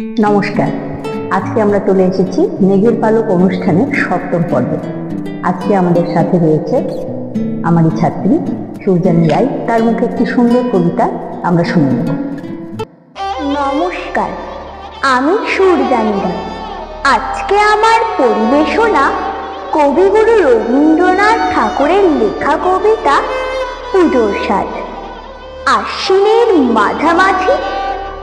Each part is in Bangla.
নমস্কার। আজকে আমরা চলে এসেছি মেঘের পালক অনুষ্ঠানের সপ্তম পর্বে। আজকে আমাদের সাথে রয়েছে আমারই ছাত্রী সূর্যানী রায়। তার মুখে একটি সুন্দর কবিতা আমরা শুনে নেব। নমস্কার, আমি সূর্যানী রায়। আজকে আমার পরিবেশনা কবিগুরু রবীন্দ্রনাথ ঠাকুরের লেখা কবিতা পুজোর সাজ আশ্বিনের মাঝামাঝি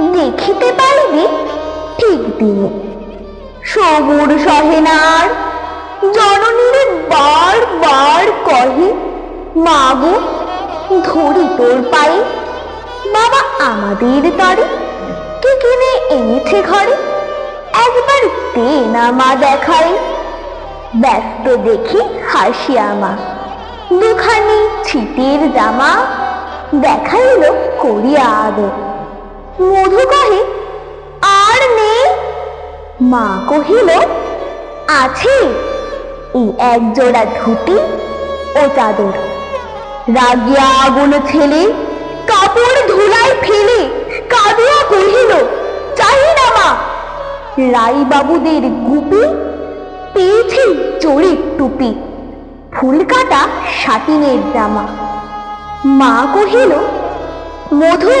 দেখিতে পারবি, ঠিক দিনে সবুর সহেনার জননীর বার বার কহে, মাগো, ধরি তোর পায়ে। বাবা আমাদের তরে, কি কিনে এনেছে ঘরে? একবার দে না মা দেখায়। ব্যস্ত দেখি হাসি আমা। দুখানি ছিটের জামা দেখাইল করিয়া আদর। মধু কহে, আর নেই? মা কহিল, আছে, এই এক জোড়া ধুতি ও চাদর। রাগিয়া আগুন ছেলে, কাপড় ধুলাই ফেলে কাঁদিয়া কহিল, চাই না মা। রাই বাবুদের গুপি, পেয়েছি চড়ির টুপি ফুল কাটা সাটিনের জামা। মা কহিল, মধু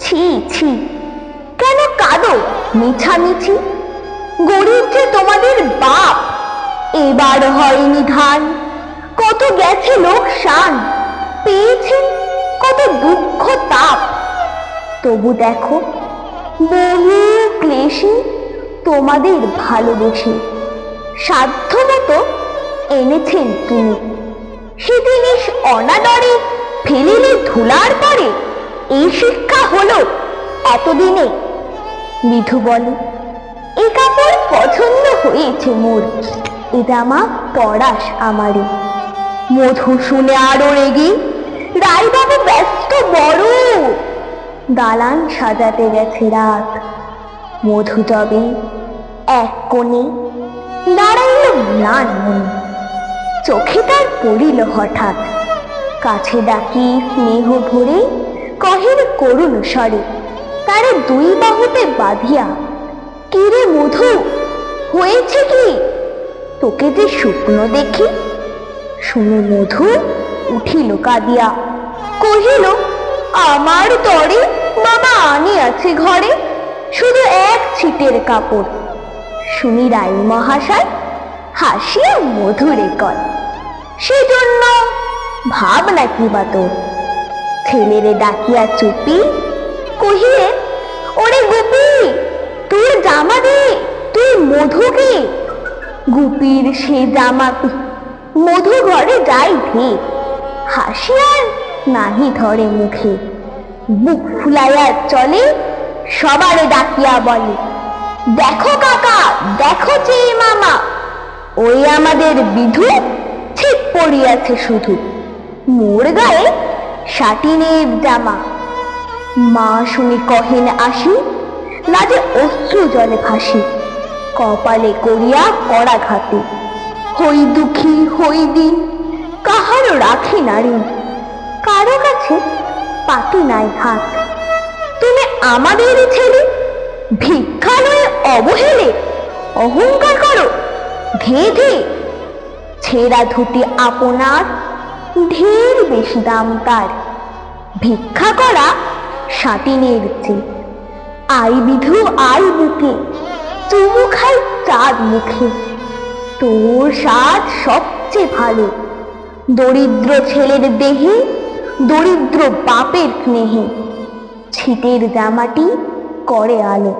ছি ছি। কেন কাঁদো? মিছামিছি গরিব যে তোমাদের বাপ। এবার হয়নি ধান কত গেছে লোকসান। পেয়েছেন কত দুঃখ তাপ। তবু দেখো, বহু ক্লেশে তোমাদের ভালোবেসে। সাধ্য মতো এনেছেন তিনি। সে জিনিস অনাদরে ফেলিলে ধুলার পরে এই শিক্ষা হলো এতদিনে। বিধু বলে এ কাপড় পছন্দ হয়েছে মোর। এ জামা পরাস আমারে মধু শুনে আরও রেগে রায়বাবু ব্যস্ত বড়। দালান সাজাতে গেছে রাত। মধু তবে এক কোণে দাঁড়াইল ম্লান মনে। চোখে তার পড়িল হঠাৎ। কাছে ডাকি স্নেহ ভরে কহের করুণ স্বরে তারে দুই বাহুতে বাঁধিয়া কিরে মধু, হয়েছে কি? তোকে যে শুকনো দেখি? শুনে মধু, উঠিল কাঁদিয়া, কহিল, আমার তরে বাবা আনি আছে ঘরে, শুধু এক ছিটের কাপড়। শুনি রায় মহাশয়, হাসিয়া মধুরে কর সেজন্য ভাব নাকি বা তোর? ছেলেরে ডাকিয়া চুপি কহিলে, ওরে গুপি, তোর জামা দে, তুই মধুকে গুপির সে জামা মধু ঘরে যাই ঠিক হাসিয়ার নাহি ধরে মুখে। বুক ফুলাইয়া চলে, সবারে ডাকিয়া বলে, দেখো কাকা, দেখো চেয়ে মামা, ওই আমাদের বিধু ঠিক পড়িয়াছে শুধু। মোর গায়ে সাটিনের জামা মা শুনি কহেন আসি, লাজে অশ্রু জলে ভাসি। কপালে করিয়া কড়া ঘাতে হই দুঃখী, হই দিন, কাহারও রাখি নারী। কারও কাছে পাতি নাই হাত। তুমি আমাদের ছেলে, ভিক্ষা নয় অবহেলে, অহংকার করো ধে ছেঁড়া ধুতি আপনার, ঢের বেশি দাম তার। ভিক্ষা করা সাটিনের চেয়ে। আই বিধু, আই বুকে, চুমু খাই চাঁদ মুখে। তোর স্বাদ সবচেয়ে ভালো, দরিদ্র ছেলের দেহে, দরিদ্র বাপের স্নেহে। ছিটের জামাটি করে আলো।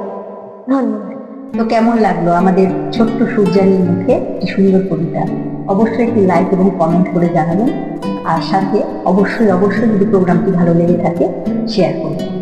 ধন্যবাদ। তো কেমন লাগল আমাদের ছোট্ট সূর্যানীর মুখে? কি সুন্দর কবিতা। অবশ্যই একটি লাইক এবং কমেন্ট করে জানাবেন। আর সাথে অবশ্যই অবশ্যই যদি প্রোগ্রামটি ভালো লেগে থাকে শেয়ার করবেন।